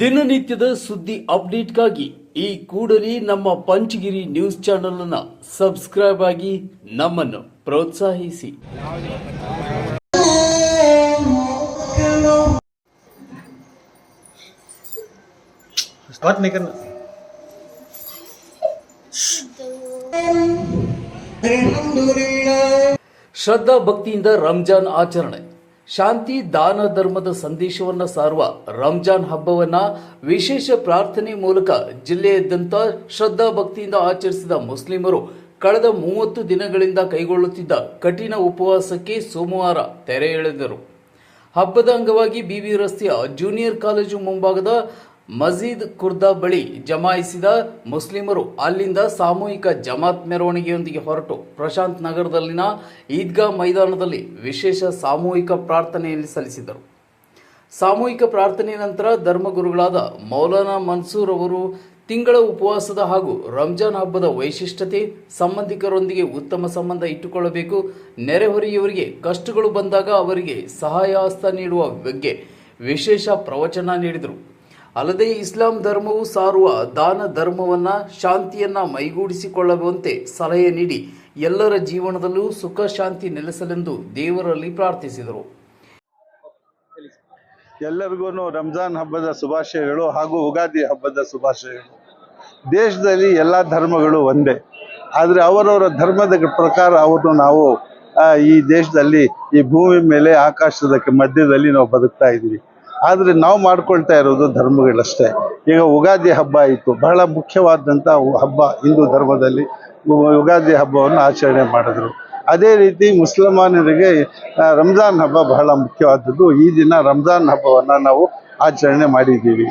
ದಿನನಿತ್ಯದ ಸುದ್ದಿ ಅಪ್ಡೇಟ್ಗಾಗಿ ಈ ಕೂಡಲೇ ನಮ್ಮ ಪಂಚಗಿರಿ ನ್ಯೂಸ್ ಚಾನೆಲ್ ಅನ್ನ ಸಬ್ಸ್ಕ್ರೈಬ್ ಆಗಿ ನಮ್ಮನ್ನು ಪ್ರೋತ್ಸಾಹಿಸಿ. ಶ್ರದ್ಧಾ ಭಕ್ತಿಯಿಂದ ರಂಜಾನ್ ಆಚರಣೆ. ಶಾಂತಿ ದಾನ ಧರ್ಮದ ಸಂದೇಶವನ್ನು ಸಾರುವ ರಂಜಾನ್ ಹಬ್ಬವನ್ನು ವಿಶೇಷ ಪ್ರಾರ್ಥನೆ ಮೂಲಕ ಜಿಲ್ಲೆಯಾದ್ಯಂತ ಶ್ರದ್ಧಾ ಭಕ್ತಿಯಿಂದ ಆಚರಿಸಿದ ಮುಸ್ಲಿಮರು ಕಳೆದ ಮೂವತ್ತು ದಿನಗಳಿಂದ ಕೈಗೊಳ್ಳುತ್ತಿದ್ದ ಕಠಿಣ ಉಪವಾಸಕ್ಕೆ ಸೋಮವಾರ ತೆರೆ ಎಳೆದರು. ಹಬ್ಬದ ಅಂಗವಾಗಿ ಬಿವಿ ರಸ್ತೆಯ ಜೂನಿಯರ್ ಕಾಲೇಜು ಮುಂಭಾಗದ ಮಜೀದ್ ಖುರ್ದಾ ಬಳಿ ಜಮಾಯಿಸಿದ ಮುಸ್ಲಿಮರು ಅಲ್ಲಿಂದ ಸಾಮೂಹಿಕ ಜಮಾತ್ ಮೆರವಣಿಗೆಯೊಂದಿಗೆ ಹೊರಟು. ಪ್ರಶಾಂತ್ ನಗರದಲ್ಲಿನ ಈದ್ಗಾ ಮೈದಾನದಲ್ಲಿ ವಿಶೇಷ ಸಾಮೂಹಿಕ ಪ್ರಾರ್ಥನೆಯಲ್ಲಿ ಸಲ್ಲಿಸಿದರು ಸಾಮೂಹಿಕ ಪ್ರಾರ್ಥನೆ ನಂತರ ಧರ್ಮಗುರುಗಳಾದ ಮೌಲಾನಾ ಮನ್ಸೂರ್ ಅವರು ತಿಂಗಳ ಉಪವಾಸದ ಹಾಗೂ ರಂಜಾನ್ ಹಬ್ಬದ ವೈಶಿಷ್ಟ್ಯತೆ ಸಂಬಂಧಿಕರೊಂದಿಗೆ ಉತ್ತಮ ಸಂಬಂಧ ಇಟ್ಟುಕೊಳ್ಳಬೇಕು. ನೆರೆಹೊರೆಯವರಿಗೆ ಕಷ್ಟಗಳು ಬಂದಾಗ ಅವರಿಗೆ ಸಹಾಯ ಹಸ್ತ ನೀಡುವ ಬಗ್ಗೆ ವಿಶೇಷ ಪ್ರವಚನ ನೀಡಿದರು. ಅಲ್ಲದೆ ಇಸ್ಲಾಂ ಧರ್ಮವು ಸಾರುವ ದಾನ ಧರ್ಮವನ್ನ ಶಾಂತಿಯನ್ನ ಮೈಗೂಡಿಸಿಕೊಳ್ಳುವಂತೆ ಸಲಹೆ ನೀಡಿ ಎಲ್ಲರ ಜೀವನದಲ್ಲೂ ಸುಖ ಶಾಂತಿ ನೆಲೆಸಲೆಂದು ದೇವರಲ್ಲಿ ಪ್ರಾರ್ಥಿಸಿದರು. ಎಲ್ಲರಿಗೂ ರಂಜಾನ್ ಹಬ್ಬದ ಶುಭಾಶಯಗಳು ಹಾಗೂ ಉಗಾದಿ ಹಬ್ಬದ ಶುಭಾಶಯಗಳು. ದೇಶದಲ್ಲಿ ಎಲ್ಲ ಧರ್ಮಗಳು ಒಂದೇ. ಆದರೆ ಅವರವರ ಧರ್ಮದ ಪ್ರಕಾರ ಅವರು ನಾವು ಈ ದೇಶದಲ್ಲಿ ಈ ಭೂಮಿ ಮೇಲೆ ಆಕಾಶದ ಮಧ್ಯದಲ್ಲಿ ನಾವು ಬದುಕ್ತಾ ಇದ್ದೀವಿ. ಆದರೆ ನಾವು ಮಾಡ್ಕೊಳ್ತಾ ಇರೋದು ಧರ್ಮಗಳಷ್ಟೇ. ಈಗ ಯುಗಾದಿ ಹಬ್ಬ ಆಯಿತು. ಬಹಳ ಮುಖ್ಯವಾದಂಥ ಹಬ್ಬ ಹಿಂದೂ ಧರ್ಮದಲ್ಲಿ ಯುಗಾದಿ ಹಬ್ಬವನ್ನು ಆಚರಣೆ ಮಾಡಿದ್ರು. ಅದೇ ರೀತಿ ಮುಸಲ್ಮಾನರಿಗೆ ರಂಜಾನ್ ಹಬ್ಬ ಬಹಳ ಮುಖ್ಯವಾದದ್ದು. ಈ ದಿನ ರಂಜಾನ್ ಹಬ್ಬವನ್ನು ನಾವು ಆಚರಣೆ ಮಾಡಿದ್ದೀವಿ.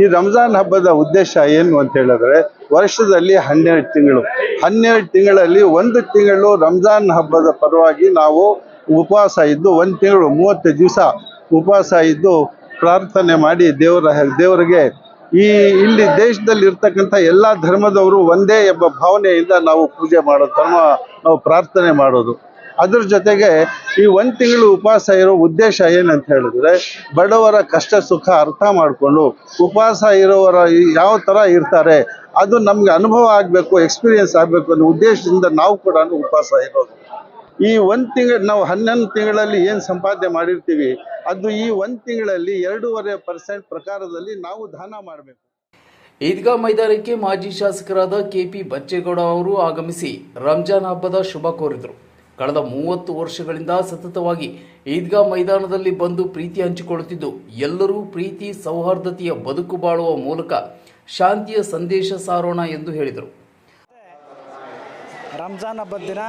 ಈ ರಂಜಾನ್ ಹಬ್ಬದ ಉದ್ದೇಶ ಏನು ಅಂತ ಹೇಳಿದ್ರೆ, ವರ್ಷದಲ್ಲಿ ಹನ್ನೆರಡು ತಿಂಗಳು. ಹನ್ನೆರಡು ತಿಂಗಳಲ್ಲಿ ಒಂದು ತಿಂಗಳು ರಂಜಾನ್ ಹಬ್ಬದ ಪರವಾಗಿ ನಾವು ಉಪವಾಸ ಇದ್ದು, ಒಂದು ತಿಂಗಳು ಮೂವತ್ತು ದಿವಸ ಉಪವಾಸ ಇದ್ದು ಪ್ರಾರ್ಥನೆ ಮಾಡಿ ದೇವರ ದೇವರಿಗೆ ಈ ಇಲ್ಲಿ ದೇಶದಲ್ಲಿ ಇರ್ತಕ್ಕಂಥ ಎಲ್ಲ ಧರ್ಮದವರು ಒಂದೇ ಎಂಬ ಭಾವನೆಯಿಂದ ನಾವು ಪೂಜೆ ಮಾಡೋದು, ಧರ್ಮ ನಾವು ಪ್ರಾರ್ಥನೆ ಮಾಡೋದು. ಅದ್ರ ಜೊತೆಗೆ ಈ ಒಂದು ತಿಂಗಳು ಉಪವಾಸ ಇರೋ ಉದ್ದೇಶ ಏನಂತ ಹೇಳಿದ್ರೆ ಬಡವರ ಕಷ್ಟ ಸುಖ ಅರ್ಥ ಮಾಡಿಕೊಂಡು ಉಪವಾಸ ಇರೋವರ ಯಾವ ಥರ ಇರ್ತಾರೆ ಅದು ನಮ್ಗೆ ಅನುಭವ ಆಗಬೇಕು, ಎಕ್ಸ್ಪೀರಿಯನ್ಸ್ ಆಗಬೇಕು ಅನ್ನೋ ಉದ್ದೇಶದಿಂದ ನಾವು ಕೂಡ ಉಪವಾಸ ಇರೋದು. ಈ ಒಂದು ತಿಂಗಳು ನಾವು ಹನ್ನೊಂದು ತಿಂಗಳಲ್ಲಿ ಏನು ಸಂಪಾದನೆ ಮಾಡಿರ್ತೀವಿ ಅದು ಈ ಒಂದು ತಿಂಗಳಲ್ಲಿ ಎರಡೂವರೆ ಪರ್ಸೆಂಟ್ ಪ್ರಕಾರದಲ್ಲಿ ನಾವು ದಾನ ಮಾಡಬೇಕು. ಈದ್ಗಾ ಮೈದಾನಕ್ಕೆ ಮಾಜಿ ಶಾಸಕರಾದ ಕೆಪಿ ಬಚ್ಚೇಗೌಡ ಅವರು ಆಗಮಿಸಿ ರಂಜಾನ್ ಹಬ್ಬದ ಶುಭ ಕೋರಿದರು. ಕಳೆದ ಮೂವತ್ತು ವರ್ಷಗಳಿಂದ ಸತತವಾಗಿ ಈದ್ಗಾ ಮೈದಾನದಲ್ಲಿ ಬಂದು ಪ್ರೀತಿ ಹಂಚಿಕೊಳ್ಳುತ್ತಿದ್ದು, ಎಲ್ಲರೂ ಪ್ರೀತಿ ಸೌಹಾರ್ದತೆಯ ಬದುಕು ಬಾಳುವ ಮೂಲಕ ಶಾಂತಿಯ ಸಂದೇಶ ಸಾರೋಣ ಎಂದು ಹೇಳಿದರು. ರಂಜಾನ್ ಹಬ್ಬದ ದಿನ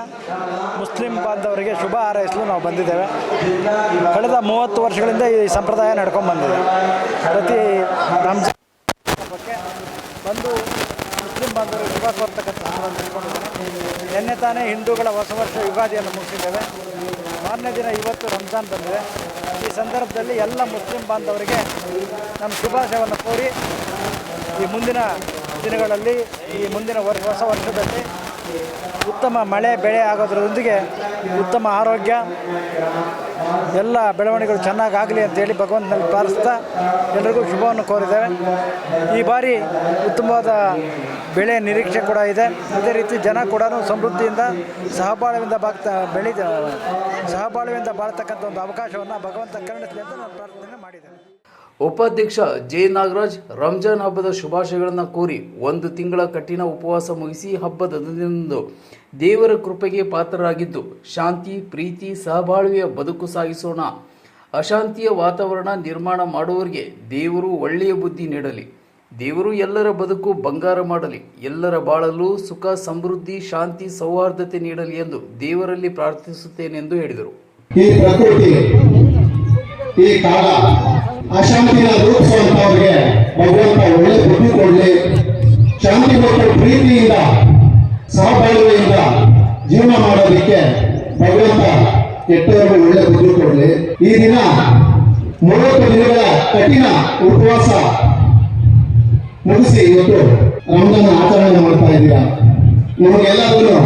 ಮುಸ್ಲಿಂ ಬಾಂಧವರಿಗೆ ಶುಭ ಹಾರೈಸಲು ನಾವು ಬಂದಿದ್ದೇವೆ. ಕಳೆದ ಮೂವತ್ತು ವರ್ಷಗಳಿಂದ ಈ ಸಂಪ್ರದಾಯ ನಡ್ಕೊಂಡು ಬಂದಿದೆ. ಪ್ರತಿ ರಂಜಾನ್ ಹಬ್ಬಕ್ಕೆ ಬಂದು ಮುಸ್ಲಿಂ ಬಾಂಧವರಿಗೆ ಶುಭ ಕೋರ್ತಕ್ಕಂಥ ನಿನ್ನೆ ತಾನೇ ಹಿಂದೂಗಳ ಹೊಸ ವರ್ಷ ಯುಗಾದಿಯನ್ನು ಮುಗಿಸಿದ್ದೇವೆ. ಮಾರನೇ ದಿನ ಇವತ್ತು ರಂಜಾನ್ ಬಂದಿದೆ. ಈ ಸಂದರ್ಭದಲ್ಲಿ ಎಲ್ಲ ಮುಸ್ಲಿಂ ಬಾಂಧವರಿಗೆ ನಮ್ಮ ಶುಭಾಶಯವನ್ನು ಕೋರಿ ಈ ಮುಂದಿನ ದಿನಗಳಲ್ಲಿ, ಈ ಮುಂದಿನ ವರ್ಷ, ಹೊಸ ವರ್ಷದಲ್ಲಿ ಉತ್ತಮ ಮಳೆ, ಬೆಳೆ ಆಗೋದ್ರೊಂದಿಗೆ ಉತ್ತಮ ಆರೋಗ್ಯ, ಎಲ್ಲ ಬೆಳವಣಿಗೆಗಳು ಚೆನ್ನಾಗಾಗಲಿ ಅಂತೇಳಿ ಭಗವಂತನಲ್ಲಿ ಪ್ರಾರ್ಥಿಸ್ತಾ ಎಲ್ಲರಿಗೂ ಶುಭವನ್ನು ಕೋರಿದ್ದೇವೆ. ಈ ಬಾರಿ ಉತ್ತಮವಾದ ಬೆಳೆ ನಿರೀಕ್ಷೆ ಕೂಡ ಇದೆ. ಅದೇ ರೀತಿ ಜನ ಕೂಡ ಸಮೃದ್ಧಿಯಿಂದ, ಸಹಬಾಳ್ವೆಯಿಂದ ಬಾಗ್ತಾ ಬೆಳಿ, ಸಹಬಾಳ್ವೆಯಿಂದ ಬಾಳ್ತಕ್ಕಂಥ ಒಂದು ಅವಕಾಶವನ್ನು ಭಗವಂತ ಕರುಣಿಸಲಿ ಅಂತ ನಾನು ಪ್ರಾರ್ಥನೆ ಮಾಡಿದ್ದೇನೆ. ಉಪಾಧ್ಯಕ್ಷ ಜೆ ನಾಗರಾಜ್ ರಂಜಾನ್ ಹಬ್ಬದ ಶುಭಾಶಯಗಳನ್ನು ಕೋರಿ ಒಂದು ತಿಂಗಳ ಕಠಿಣ ಉಪವಾಸ ಮುಗಿಸಿ ಹಬ್ಬದ ದಿನದಂದು ದೇವರ ಕೃಪೆಗೆ ಪಾತ್ರರಾಗಿದ್ದು, ಶಾಂತಿ, ಪ್ರೀತಿ, ಸಹಬಾಳ್ವೆಯ ಬದುಕು ಸಾಗಿಸೋಣ. ಅಶಾಂತಿಯ ವಾತಾವರಣ ನಿರ್ಮಾಣ ಮಾಡುವವರಿಗೆ ದೇವರು ಒಳ್ಳೆಯ ಬುದ್ಧಿ ನೀಡಲಿ. ದೇವರು ಎಲ್ಲರ ಬದುಕು ಬಂಗಾರ ಮಾಡಲಿ. ಎಲ್ಲರ ಬಾಳಲು ಸುಖ, ಸಮೃದ್ಧಿ, ಶಾಂತಿ, ಸೌಹಾರ್ದತೆ ನೀಡಲಿ ಎಂದು ದೇವರಲ್ಲಿ ಪ್ರಾರ್ಥಿಸುತ್ತೇನೆಂದು ಹೇಳಿದರು. ಈ ಶಾಂತಿನ ರೂಪಿಸುವಂತವ್ರಿಗೆ ಭಗವಂತ ಒಳ್ಳೆ ಬುದ್ಧಿ ಕೊಡಲಿ. ಶಾಂತಿ ಮತ್ತು ಪ್ರೀತಿಯಿಂದ, ಸಹಬಾಳ್ವೆಯಿಂದ ಜೀವನ ಮಾಡೋದಕ್ಕೆ ಭಗವಂತ ಕೆಟ್ಟವರಿಗೆ ಒಳ್ಳೆ ಬುದ್ಧಿ ಕೊಡಲಿ. ಈ ದಿನ ಮೂವತ್ತು ದಿನಗಳ ಕಠಿಣ ಉಪವಾಸ ಮುಗಿಸಿ ಇವತ್ತು ರಂಜಾನ್ ಆಚರಣೆ ಮಾಡ್ತಾ ಇದ್ದೀರಾ? ನಿಮಗೆಲ್ಲರಿಗೂ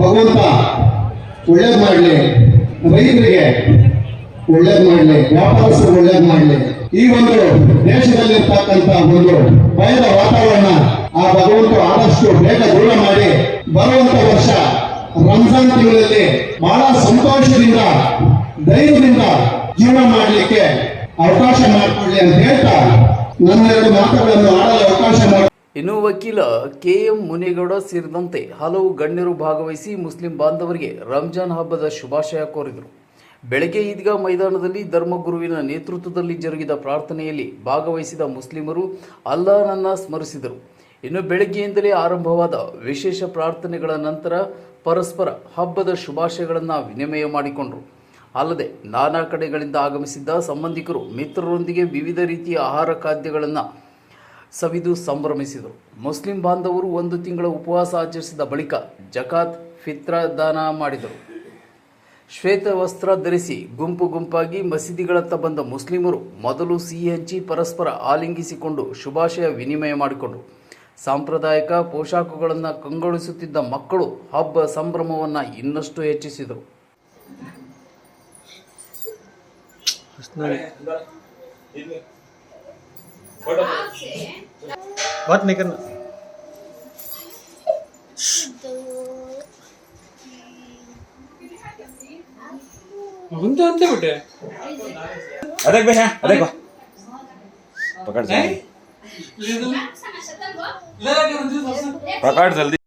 ಭಗವಂತ ಒಳ್ಳೇದು ಮಾಡಲಿ. ರೈತರಿಗೆ ಒಳ್ಳೇದು ಮಾಡಲಿ, ವ್ಯಾಪಾರಸ್ಥರು ಒಳ್ಳೇದ್ ಮಾಡಲಿ. ಈ ಒಂದು ದೇಶದಲ್ಲಿರ್ತಕ್ಕಂತ ಒಂದು ಭಯದ ವಾತಾವರಣ ಆ ಭಗವಂತ ಆದಷ್ಟು ಬೇಗ ದೂರ ಮಾಡಿ ಬರುವಂತ ವರ್ಷ ರಂಜಾನ್ ತಿಂಗಳಲ್ಲಿ ಬಹಳ ಸಂತೋಷದಿಂದ, ಧೈರ್ಯದಿಂದ ಜೀವನ ಮಾಡಲಿಕ್ಕೆ ಅವಕಾಶ ಮಾಡಿಕೊಳ್ಳಿ ಅಂತ ಹೇಳ್ತಾ ನನ್ನೆರಡು ಮಾತುಗಳನ್ನು ಆಡಲು ಅವಕಾಶ ಮಾಡಿ ಇನ್ನು ವಕೀಲ ಕೆ ಎಂ ಮುನಿಗೌಡ ಸೇರಿದಂತೆ ಹಲವು ಗಣ್ಯರು ಭಾಗವಹಿಸಿ ಮುಸ್ಲಿಂ ಬಾಂಧವರಿಗೆ ರಂಜಾನ್ ಹಬ್ಬದ ಶುಭಾಶಯ ಕೋರಿದರು. ಬೆಳಗ್ಗೆ ಈದ್ಗಾ ಮೈದಾನದಲ್ಲಿ ಧರ್ಮಗುರುವಿನ ನೇತೃತ್ವದಲ್ಲಿ ಜರುಗಿದ ಪ್ರಾರ್ಥನೆಯಲ್ಲಿ ಭಾಗವಹಿಸಿದ ಮುಸ್ಲಿಮರು ಅಲ್ಲಾಹನನ್ನ ಸ್ಮರಿಸಿದರು. ಇನ್ನು ಬೆಳಗ್ಗೆಯಿಂದಲೇ ಆರಂಭವಾದ ವಿಶೇಷ ಪ್ರಾರ್ಥನೆಗಳ ನಂತರ ಪರಸ್ಪರ ಹಬ್ಬದ ಶುಭಾಶಯಗಳನ್ನು ವಿನಿಮಯ ಮಾಡಿಕೊಂಡರು. ಅಲ್ಲದೆ ನಾನಾ ಕಡೆಗಳಿಂದ ಆಗಮಿಸಿದ್ದ ಸಂಬಂಧಿಕರು ಮಿತ್ರರೊಂದಿಗೆ ವಿವಿಧ ರೀತಿಯ ಆಹಾರ ಖಾದ್ಯಗಳನ್ನು ಸವಿದು ಸಂಭ್ರಮಿಸಿದರು. ಮುಸ್ಲಿಂ ಬಾಂಧವರು ಒಂದು ತಿಂಗಳ ಉಪವಾಸ ಆಚರಿಸಿದ ಬಳಿಕ ಜಕಾತ್, ಫಿತ್ರ ದಾನ ಮಾಡಿದರು. ಶ್ವೇತ ವಸ್ತ್ರ ಧರಿಸಿ ಗುಂಪು ಗುಂಪಾಗಿ ಮಸೀದಿಗಳತ್ತ ಬಂದ ಮುಸ್ಲಿಮರು ಮೊದಲು ಸಿಹಿ ಹಂಚಿ ಪರಸ್ಪರ ಆಲಿಂಗಿಸಿಕೊಂಡು ಶುಭಾಶಯ ವಿನಿಮಯ ಮಾಡಿಕೊಂಡರು. ಸಾಂಪ್ರದಾಯಿಕ ಪೋಷಾಕುಗಳನ್ನು ಕಂಗೊಳಿಸುತ್ತಿದ್ದ ಮಕ್ಕಳು ಹಬ್ಬ ಸಂಭ್ರಮವನ್ನು ಇನ್ನಷ್ಟು ಹೆಚ್ಚಿಸಿದರು. बात ಮುಂದೆ ಅಂತ ಬಿಟ್ಟೆ. ಅದಕ್ಕೆ ಬೇಷ ಅದಕ್ಕೆ ಬಾ. ಪಕಡ್ ಜಲ್ದಿ